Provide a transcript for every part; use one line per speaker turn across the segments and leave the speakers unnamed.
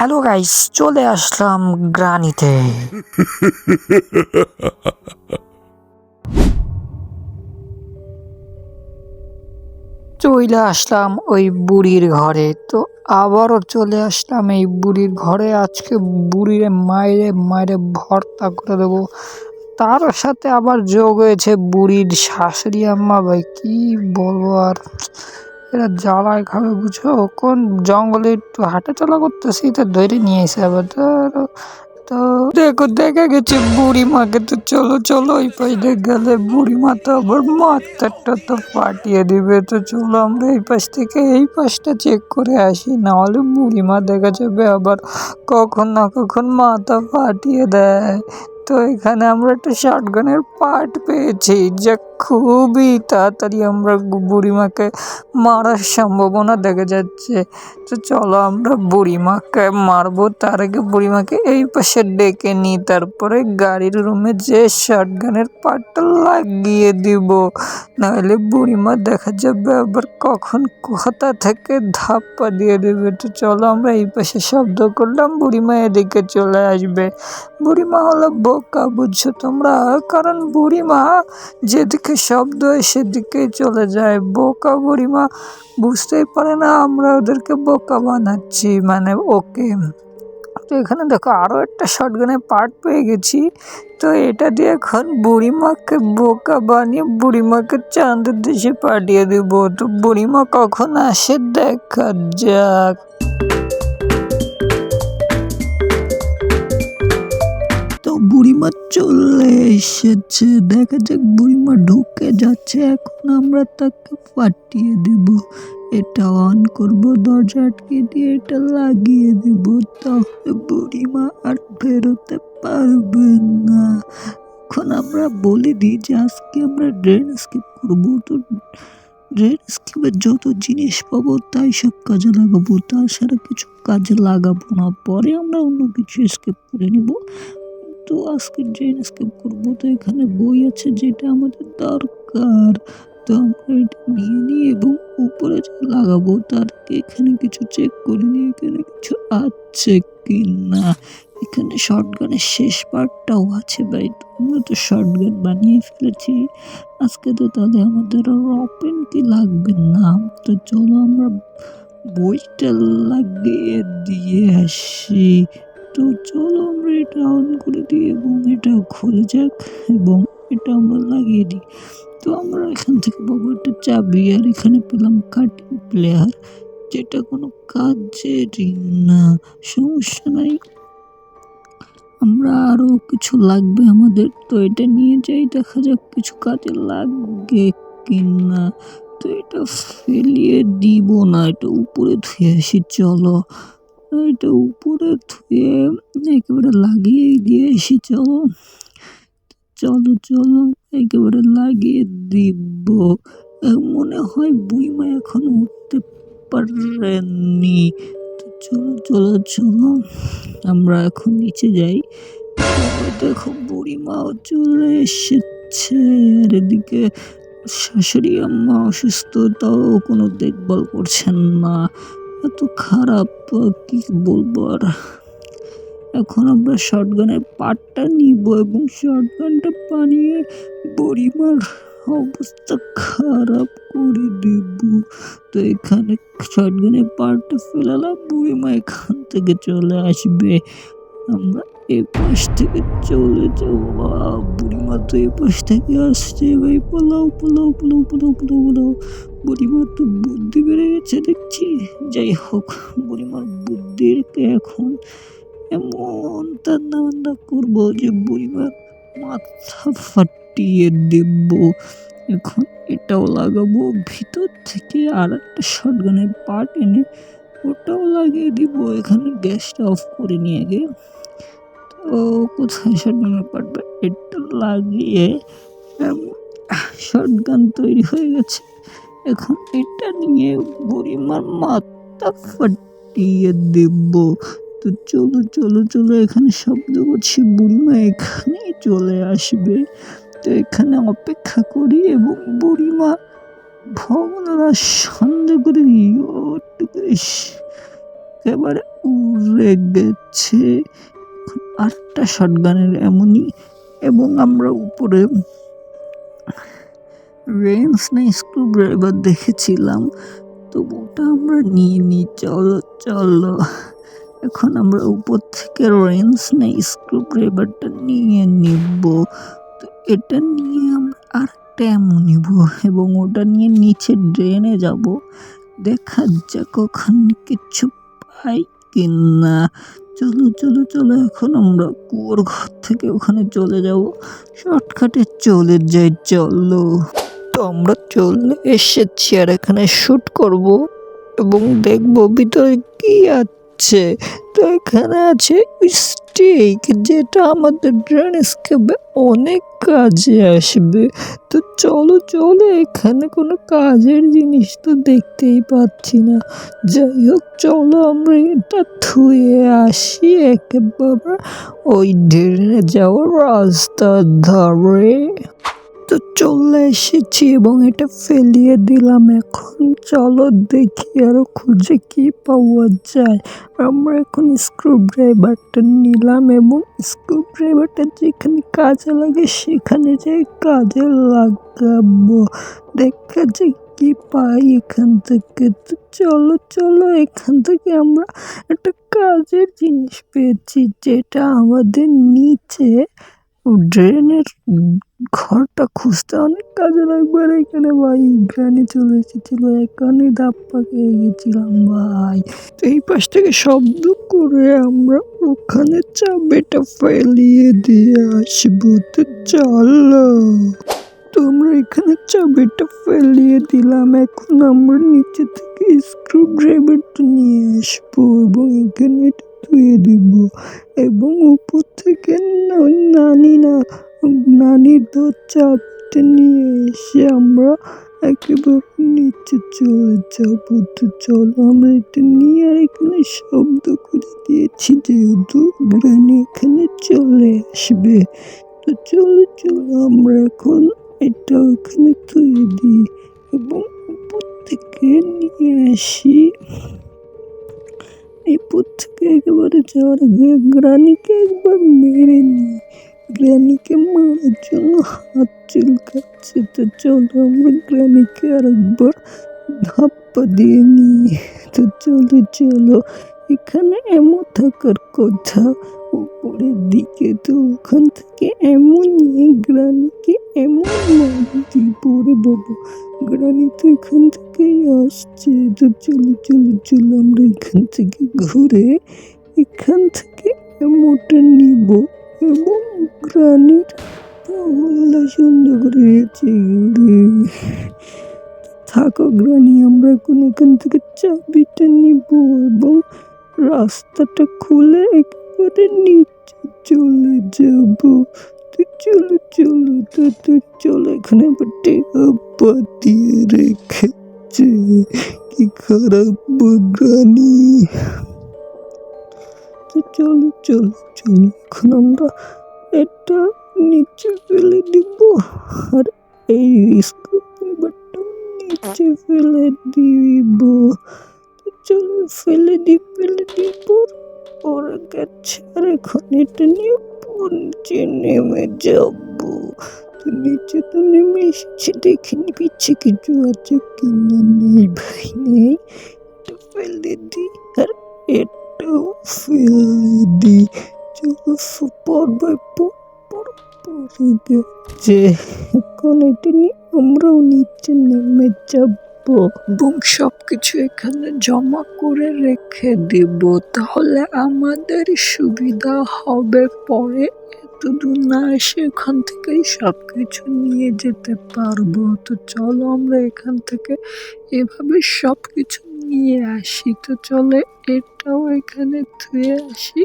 Hello guys, চলে আসলাম গ্রানিতে। চলে আসলাম ওই বুড়ির ঘরে, তো আবারও চলে আসলাম এই বুড়ির ঘরে। আজকে বুড়ির মায়েরে মায়েরে ভর্তা করে দেবো। তার সাথে আবার যোগ হয়েছে বুড়ির শাশুড়ি আম্মা, ভাই, কি বলব আর? এরা জ্বালায় খাবে বুঝো কোন জঙ্গলে একটু হাঁটা চলা করতেছি, তো ধরে নিয়ে এসে আবার তো তো দেখো, দেখে গেছি বুড়ি মাকে তো চলো চলো ওই পাশে গেলে বুড়ি মা তো আবার মাথাটা তো ফাটিয়ে দিবে, তো চলো আমরা এই পাশ থেকে এই পাশটা চেক করে আসি, নাহলে বুড়ি মা দেখা যাবে আবার কখন না কখন মাথা ফাটিয়ে দেয়। তো এখানে আমরা একটা শটগানের পার্ট পেয়েছি, যা খুবই তাড়াতাড়ি আমরা বুড়িমাকে মারার সম্ভাবনা দেখা যাচ্ছে। তো চলো আমরা বুড়িমাকে মারবো, তার আগে বুড়িমাকে এই পাশে ডেকে নিই, তারপরে গাড়ির রুমে যে শটগানের পার্টটা লাগিয়ে দিব। নাহলে বুড়িমা দেখা যাবে আবার কখন কোথা থেকে ধাপ্পা দিয়ে দেবে। তো চলো আমরা এই পাশে শব্দ করলাম, বুড়িমা এদিকে চলে আসবে। বুড়িমা হলো বোকা বুঝছ তোমরা? কারণ বুড়িমা যেদিকে শব্দ হয় সেদিকেই চলে যায়। বোকা বুড়িমা বুঝতেই পারে না আমরা ওদেরকে বোকা বানাচ্ছি মানে ওকে। তো এখানে দেখো আরও একটা শটগানের পার্ট পেয়ে গেছি। তো এটা দিয়ে এখন বুড়িমাকে বোকা বানিয়ে বুড়িমাকে চাঁদের দেশে পাঠিয়ে দিব। তো বুড়িমা কখন আসে দেখা যাক। বুড়িমা চলে এসেছে। দেখা যাক বুড়িমা ঢুকে যাচ্ছে। এখন আমরা তাকে ফাটিয়ে দেব। এটা অন করব, দরজা আটকে দিয়ে এটা লাগিয়ে দেব। তাহলে বুড়িমা আর বেরোতে পারবে না। এখন আমরা বলে দিই যে আজকে আমরা ড্রেন স্কিপ করব। তো ড্রেন স্কিপের যত জিনিস পাবো তাই সব কাজে লাগাবো। তাছাড়া কিছু কাজে লাগাবো না। পরে আমরা অন্য কিছু স্কিপ করে নিব। তো আজকে ড্রেন স্কিপ করব, তো এখানে বই আছে যেটা আমাদের দরকার। তো আমরা এটা নিয়ে নিই এবং উপরে যে লাগাবো তার এখানে কিছু চেক করে নিই, এখানে কিছু আছে কি না এখানে শর্টগানের শেষ পার্টটাও আছে ভাই আমরা তো শর্টগান বানিয়ে ফেলেছি। আজকে তো তাহলে আমাদের আর কি লাগবে না? তো চলো আমরা বইটা লাগিয়ে দিয়ে আসি। তো চলো আমরা এটা অন করে দিই এবং এটা খুলে যাক এবং এটা আমরা লাগিয়ে দিই। তো আমরা এখান থেকে পাবো একটা চাবি আর এখানে পেলাম কাটিং প্লেয়ার যেটা কোনো কাজেরই না, সমস্যা নাই। আমরা আরও কিছু লাগবে আমাদের। তো এটা নিয়ে যাই, দেখা যাক কিছু কাজে লাগবে কি না তো এটা ফেলিয়ে দিব না, এটা উপরে ধুয়ে আসি, চলো। এটা উপরে ধুয়ে একেবারে লাগিয়ে দিয়ে আসি চলো। চলো চলো, একেবারে লাগিয়ে দিব। মনে হয় বুড়িমা এখন উঠতে পারেনি তো চলো চলো চলো, আমরা এখন নিচে যাই। দেখো বুড়িমাও চলে এসেছে। আর এদিকে শাশুড়ি আম্মা অসুস্থ, তাও কোনো দেখভাল করছেন না। এত খারাপ, কি বলব আর? এখন আমরা শর্টগানের পাটটা নিব এবং শর্টগানটা বানিয়ে বড়িমার অবস্থা খারাপ করে দেব। তো এখানে শর্টগানের পাটটা ফেলালাম, বুড়িমা এখান থেকে চলে আসবে। আমরা এ পাশ থেকে চলে যাব। বুড়িমা তো এ পাশ থেকে আসছে। ভাই, পোলাও পোলাও পোলাও পোলাও পোলাও পোলাও। বুড়িমার তো বুদ্ধি বেড়ে গেছে, দেখছি। যাই হোক, বুড়িমার বুদ্ধিকে এখন এমন তান্না বান্না করব যে বুড়িমার মাথা ফাটিয়ে দেব। এখন এটাও লাগাবো, ভিতর থেকে আর একটা শটগানের পার্ট এনে ওটাও লাগিয়ে দিব। এখানে গ্যাসটা অফ করে নিয়ে গে তো কোথায় শটগানের এটা লাগিয়ে শটগান তৈরি হয়ে গেছে। এখন এটা নিয়ে বুড়িমার মাথা ফাটিয়ে দেব। তো চলো চলো চলো, এখানে শব্দ করছি বুড়িমা এখানেই চলে আসবে। তো এখানে অপেক্ষা করি এবং বুড়িমা ভগবানের সন্দেহ করে ও একেবারে উড়ে গেছে। আটটা শটগানের এমনই এবং আমরা উপরে রেঞ্জ না স্ক্রু ড্রাইভার দেখেছিলাম তো ওটা আমরা নিয়ে নিই চলো চলো। এখন আমরা উপর থেকে রেঞ্জ না স্ক্রু ড্রাইভারটা নিয়ে নিব। তো এটা নিয়ে আমরা আরেকটা এমন নিব এবং ওটা নিয়ে নিচে ড্রেনে যাব। দেখা যাক ওখানে কিছু পাই। কিনা চলো চলো চলো, এখন আমরা কুয়োর ঘর থেকে ওখানে চলে যাব। শর্টকাটে চলে যাই, চলো। তো আমরা চলে এসেছি আর এখানে শ্যুট করব এবং দেখব ভিতরে কি আছে। তো এখানে আছে স্টিক যেটা আমাদের ড্রেন স্কেপে অনেক কাজে আসবে। তো চলো চলো, এখানে কোনো কাজের জিনিস তো দেখতেই পাচ্ছি না। যাই হোক, চলো আমরা এটা থুয়ে আসি একেবারে। ওই ড্রেনে যাওয়ার রাস্তার ধারে। তো চলে এসেছি এবং এটা ফেলিয়ে দিলাম। এখন চলো দেখি আরও খুঁজে কি পাওয়া যায়। আমরা এখন স্ক্রু ড্রাইভারটা নিলাম এবং স্ক্রু ড্রাইভারটা যেখানে কাজে লাগে সেখানে যে কাজে লাগাবো। দেখা যাক কি পাই এখান থেকে। তো চলো চলো এখান থেকে আমরা একটা কাজের জিনিস পেয়েছি যেটা আমাদের নিচে ড্রেনের ঘরটা খুঁজতে অনেক কাজে লাগবে আর এখানে ভাই, গ্রানি চলে এসেছিল এখানে ধাপ্পা খেয়ে গেছিলাম ভাই। তো এই পাশ থেকে শব্দ করে আমরা ওখানে চাবিটা ফেলিয়ে দিয়ে আসব, তো চলো। তো আমরা এখানে চাবিটা ফেলিয়ে দিলাম, এখন আমরা নিচে থেকে স্ক্রু ড্রাইভারটা নিয়ে আসব এবং এখানে ধুয়ে দিব। এবং উপর থেকে নানি না নানির দর চাপটা নিয়ে এসে আমরা একেবারে নিচে চলে যাব। তো চলো, আমরা এটা নিয়ে আর এখানে শব্দ করে দিয়েছি যেহেতু গ্রানি এখানে চলে আসবে। তো চলো চলো, আমরা এখন এটা ওখানে ধুয়ে দিই এবং উপর থেকে নিয়ে আসি। এরপর থেকে একেবারে যাওয়ার আগে গ্রানিকে একবার মেরে নিই। গ্রানিকে মারার জন্য হাত চুলকাচ্ছে, তো চলো আমরা গ্রানিকে আর একবার ধাপ্পা দিয়ে নিই। তো চলো চলো, এখানে এমন থাকার কথা। উপরের দিকে তো ওখান থেকে এমন নিয়ে গ্রানিকে এমন মারতে পড়ে বাবা গ্রানি তো এখান থেকেই আসছে। তো চলো চলো চলো, আমরা এখান থেকে ঘুরে এখান থেকে এমনটা নিব। এবং গ্রানির পাগল্লা সুন্দর করে গেছে থাকো গ্রানি, আমরা এখন এখান থেকে চাবিটা নিব এবং রাস্তাটা খুলে একেবারে নিচে চলে যাব। তো চলো চলো তাড়াতাড়ি চলো, এখানে আবার টেকা পাতিয়ে রেখেছে। কি খারাপ তো চলো, চল চল। এখন আমরা এটা নিচে ফেলে দিব। আর এই স্ক্রুড্রাইভারটা নিচে ফেলে দিব। চল, ফেলে দি, ফেলে দিব। পরে গেছে। আর এখন এটা নিয়ে পুরো নিচে নেমে যাব। নিচে তো নেমে এসেছি। দেখিনি পিচ্ছে কিছু আছে কিনা নেই, ভাই নেই। এটা ফেলে দি। আর এটাও ফেলে নিয়ে আমরাও নিচে নেমে যাব। এবং সব কিছু এখানে জমা করে রেখে দিব। তাহলে আমাদের সুবিধা হবে পরে। এত দূর না এসে এখান থেকেই সব কিছু নিয়ে যেতে পারব। তো চলো আমরা এখান থেকে এভাবে সব কিছু নিয়ে আসি তো চলে এটাও এখানে ধুয়ে আসি।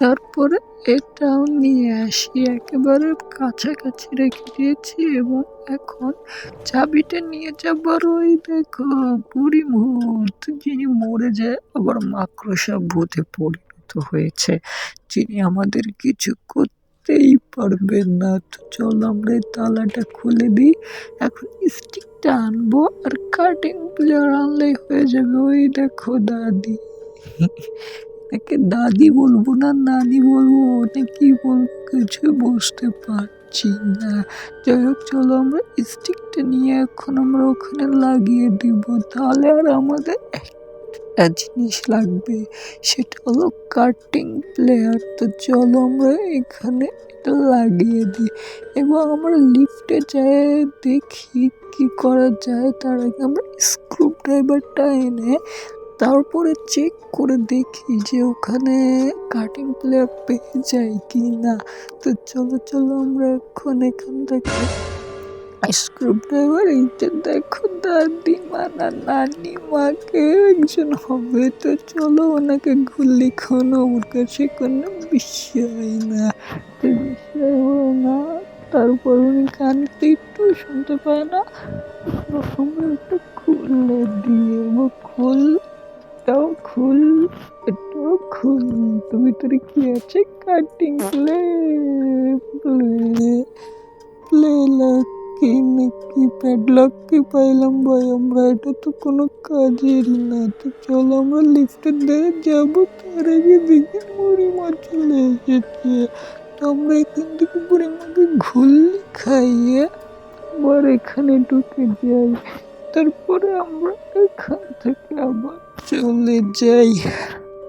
তারপরে এটাও নিয়ে আসি। একেবারে কাছাকাছি রেখে দিয়েছি এবং এখন চাবিটা নিয়ে যাবার ওই দেখো বুড়ি ভূত যিনি মরে যায় আবার মাকড়সা ভূতে পরিণত হয়েছে। যিনি আমাদের কিছু করতেই পারবে না। তো চলো আমরা এই তালাটা খুলে দিই। এখন স্টিকটা আনব আর কাটিং প্লেয়ার আনলেই হয়ে যাবে। ওই দেখো দাদি। একে দাদি বলব না, নানি বলব না কি বলব কিছু বুঝতে পারছি না। যাই হোক, চলো আমরা স্টিকটা নিয়ে এখন আমরা ওখানে লাগিয়ে দিব। তাহলে আর আমাদের একটা জিনিস লাগবে, সেটা হলো কাটিং প্লেয়ার তো চলো আমরা এখানে এটা লাগিয়ে দিই এবং আমরা লিফটে যাই, দেখি কি করা যায়। তার আগে আমরা স্ক্রু ড্রাইভারটা এনে তারপরে চেক করে দেখি যে ওখানে কাটিং প্লেয়ার পেয়ে যায় কি না তো চলো চলো আমরা এখন এখান থেকে স্ক্রু ড্রাইভার এইটা দেখো দাদিমা না নানি, মাকে একজন হবে তো চলো ওনাকে ঘুরলি খানো ওর কাছে কোনো বিষয় না। বিষয় হলো না, তারপর উনি কানতে একটু শুনতে পায় না আমরা একটু খুলে দিয়ে ও খুল এটাও খুল এটাও খুল তো ভিতরে কি আছে? Cutting play play play lucky নাকি প্যাডলক কি পাইলাম ভাই? আমরা এটা তো কোনো কাজেরই না। তো চলো আমরা লিফটের তার চলে আমরা এখান থেকে বুড়িমাকে ঘুরলি খাইয়ে আবার এখানে ঢুকে যাই। তারপরে আমরা এখান থেকে আবার চলে যাই।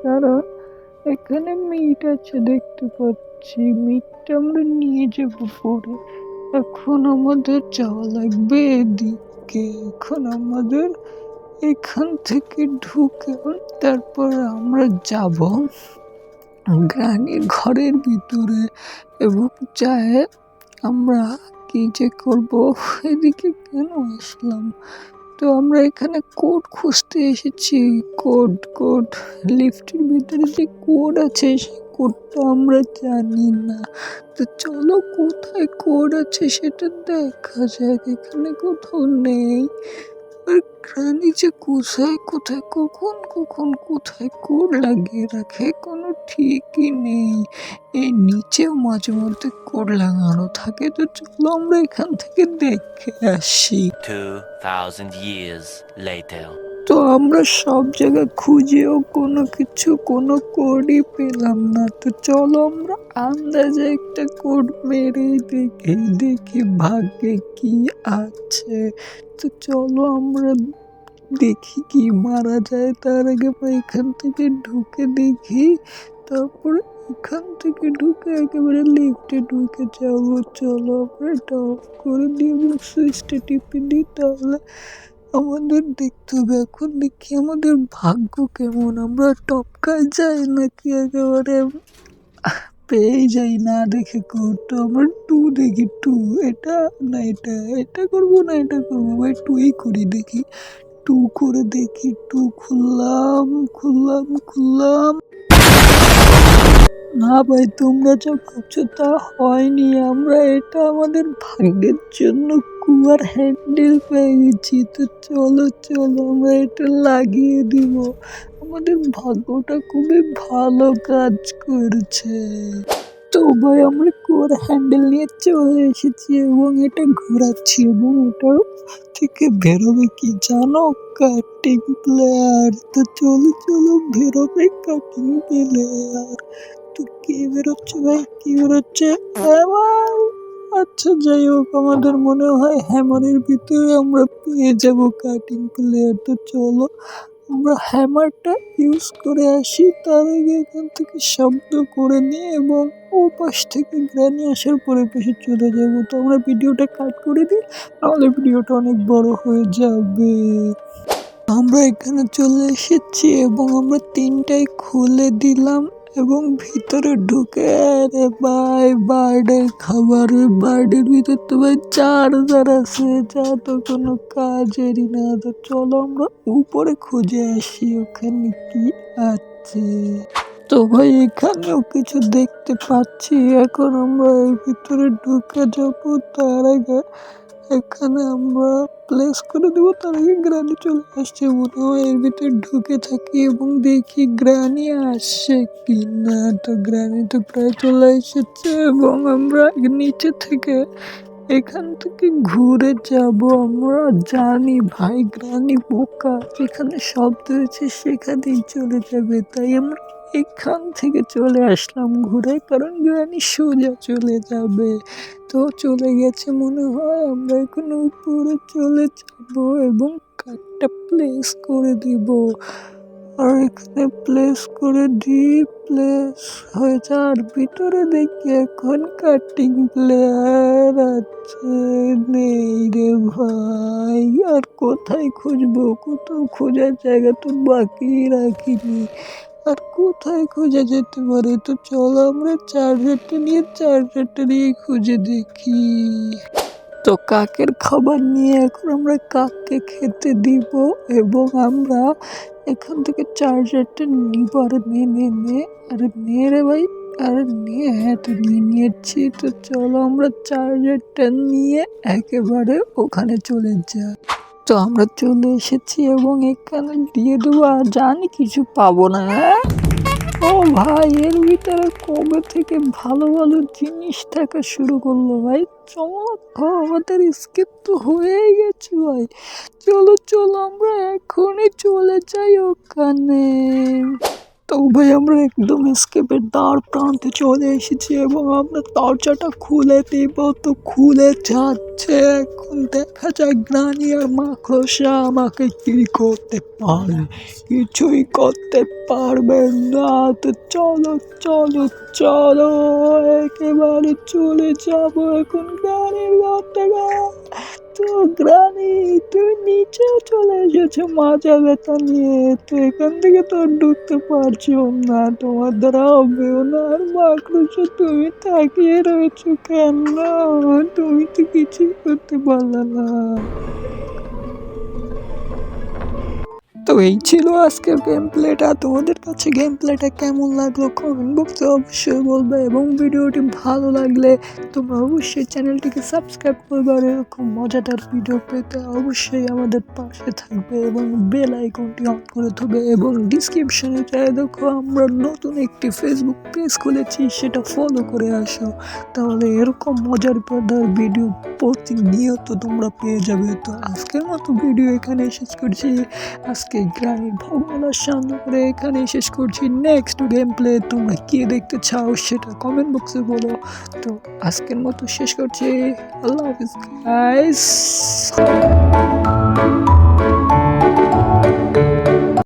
কারণ এখানে মিট আছে দেখতে পাচ্ছি। মিটটা আমরা নিয়ে যাব পরে। এখন আমাদের যাওয়া লাগবে এদিকে, এখন আমাদের এখান থেকে ঢুকে তারপর আমরা যাব গ্রানির ঘরের ভিতরে এবং চায়ে আমরা কি যে করব, এদিকে কেন আসলাম? তো আমরা এখানে কোড খুঁজতে এসেছি কোড কোড লিফটের ভিতরে যে কোড আছে কোডটা আমরা জানি না। তো চলো কোথায় কোড আছে সেটা দেখা যাক এখানে কোথাও নেই। আর গ্রানি যে কোথায় কোথায় কখন কখন কোথায় কোড লাগিয়ে রাখে কোনো ঠিকই নেই। এই নিচেও মাঝে মধ্যে কোড লাগানো থাকে তো চলো আমরা এখান থেকে দেখে আসি।
2,000 years later.
তো আমরা সব জায়গায় খুঁজেও কোনো কিছু, কোনো কোডই পেলাম না। তো চলো আমরা আন্দাজে একটা কোড মেরে দেখি দেখি ভাগ্যে কি আছে। তো চলো আমরা দেখি কি মারা যায়। তার আগে এখান থেকে ঢুকে দেখি। তারপর এখান থেকে ঢুকে একেবারে লিফটে ঢুকে যাব। চলো আমরা অফ করে দিই এবং সুইচটা টিপে দিই, তাহলে আমাদের দেখতে হবে। এখন দেখি আমাদের ভাগ্য কেমন? আমরা টপকায় যাই নাকি একেবারে পেয়ে যাই না দেখে কোডটা? আমরা টু দেখি টু এটা না, এটা এটা করব না, এটা করব? ভাই টুই করি দেখি। টু করে দেখি টু খুললাম খুললাম খুললাম। না ভাই, তোমরা যা ভাবছ তা হয়নি। আমরা এটা আমাদের ভাগ্যের জন্য কুয়ার হ্যান্ডেল পেয়ে গেছি। তো চলো চলো, আমরা এটা লাগিয়ে দিব। আমাদের ভাগ্যটা খুবই ভালো কাজ করছে। তো ভাই, আমরা কুয়ার হ্যান্ডেল নিয়ে চলে এসেছি এবং এটা ঘোরাচ্ছি এবং এটা থেকে বেরোবে কি জানো? কাটিং প্লেয়ার তো চলো চলো, বেরোবে কাটিং প্লেয়ার কি বেরোচ্ছে ভাই কি বেরোচ্ছে? হ্যামার আচ্ছা যাই হোক, আমাদের মনে হয় হ্যামারের ভিতরে আমরা পেয়ে যাব কাটিং প্লেয়ার তো চলো, আমরা হ্যামারটা ইউজ করে আসি। তার আগে এখান থেকে শব্দ করে নিই এবং ও পাশ থেকে গ্রানি আসার পরে পাশে চলে যাব। তো আমরা ভিডিওটা কাট করে দিই, তাহলে ভিডিওটা অনেক বড় হয়ে যাবে। আমরা এখানে চলে এসেছি এবং আমরা তিনটাই খুলে দিলাম। এবং ভিতরে ঢুকে ভাই বার্ডের খাবার বার্ডের ভিতর তো ভাই চার্জার আছে, যা তো কোনো কাজেরই না। তো চলো আমরা উপরে খুঁজে আসি, ওখানে কি আছে। তো ভাই, এখানেও কিছু দেখতে পাচ্ছি। এখন আমরা এর ভিতরে ঢুকে যাব, তার আগে এখানে আমরা প্লেস করে দেবো, তার আগে গ্রানি চলে আসছে। মনে হয় এর ভিতরে ঢুকে থাকি এবং দেখি গ্রানি আসছে কি না তো গ্রানি তো প্রায় চলে এসেছে এবং আমরা নিচে থেকে এখান থেকে ঘুরে যাব। আমরা জানি ভাই গ্রানি বোকা। যেখানে শব্দ হয়েছে সেখানেই চলে যাবে। তাই আমরা এখান থেকে চলে আসলাম ঘুরে, কারণ গ্রানি সোজা চলে যাবে। তো চলে গেছে মনে হয়। আমরা এখন উপরে চলে যাব এবং কার্ডটা প্লেস করে দিব। আর এখানে প্লেস করে দিই। প্লেস হয়ে যাওয়ার ভিতরে দেখি এখন কাটিং প্লেয়ার আছে। নেই রে ভাই। আর কোথায় খুঁজবো? কোথাও খোঁজার জায়গা তো বাকি রাখিনি। আর কোথায় খোঁজা যেতে পারে? তো চলো আমরা চার্জারটা নিয়ে চার্জারটা নিয়ে খুঁজে দেখি। তো কাকের খাবার নিয়ে এখন আমরা কাককে খেতে দিব এবং আমরা এখান থেকে চার্জারটা নিব। আরে নে নে নে। আরে নে রে ভাই। আরে নিয়ে হ্যাঁ তো নিয়ে নিয়েছি। তো চলো আমরা চার্জারটা নিয়ে একেবারে ওখানে চলে যাই। তো আমরা চলে এসেছি এবং এখানে দিয়ে দেবো আর জানি কিছু পাবো না হ্যাঁ? ও ভাই, এর ভিতরে কবে থেকে ভালো ভালো জিনিস থাকা শুরু করল ভাই? চমৎকার, আমাদের স্কিপ তো হয়ে গেছে ভাই। চলো চলো, আমরা এখনই চলে যাই ওখানে। তো ভাই, আমরা একদম স্কেপের দ্বার প্রান্তে চলে এসেছি এবং আমরা দরজাটা খুলে দিব। তো খুলে যাচ্ছে, এখন দেখা যায় গ্রানি আর মাকড়সা আমাকে কি করতে পারে। কিছুই করতে পারবে না। তো চলো চলো চলো, একেবারে চলে যাব। এখন গ্রানির ঘর থেকে তো গ্রানি তুমি নিচে চলে এসেছ মাজা ব্যথা নিয়ে। তো এখান থেকে তো আর ঢুকতে পারছ না। তোমার দ্বারা হবেও না। আর মাকড়সা, তুমি তাকিয়ে রয়েছো কেন? তুমি তো কিছুই করতে পারলে না। তো এই ছিল আজকের গেম প্লেটা তোমাদের কাছে গেম প্লেটা কেমন লাগল কমেন্ট বক্সে অবশ্যই বলবে এবং ভিডিওটি ভালো লাগলে তোমরা অবশ্যই চ্যানেলটিকে সাবস্ক্রাইব করবে আর এরকম মজাদার ভিডিও পেতে অবশ্যই আমাদের পাশে থাকবে এবং বেল আইকনটি অন করে দেবে এবং ডিসক্রিপশনে চাই, দেখো আমরা নতুন একটি ফেসবুক পেজ খুলেছি, সেটা ফলো করে আসো। তাহলে এরকম মজার মজার ভিডিও প্রতিনিয়ত তোমরা পেয়ে যাবে। তো আজকের মতো ভিডিও এখানে শেষ করছি। আজকে গ্রামের ভগবানের সামনে করে এখানেই শেষ করছি। নেক্সট গেম প্লে তোমরা কি দেখতে চাও সেটা কমেন্ট বক্সে বলো। তো আজকের মতো শেষ করছি। আল্লাহ হাফিজ গাইস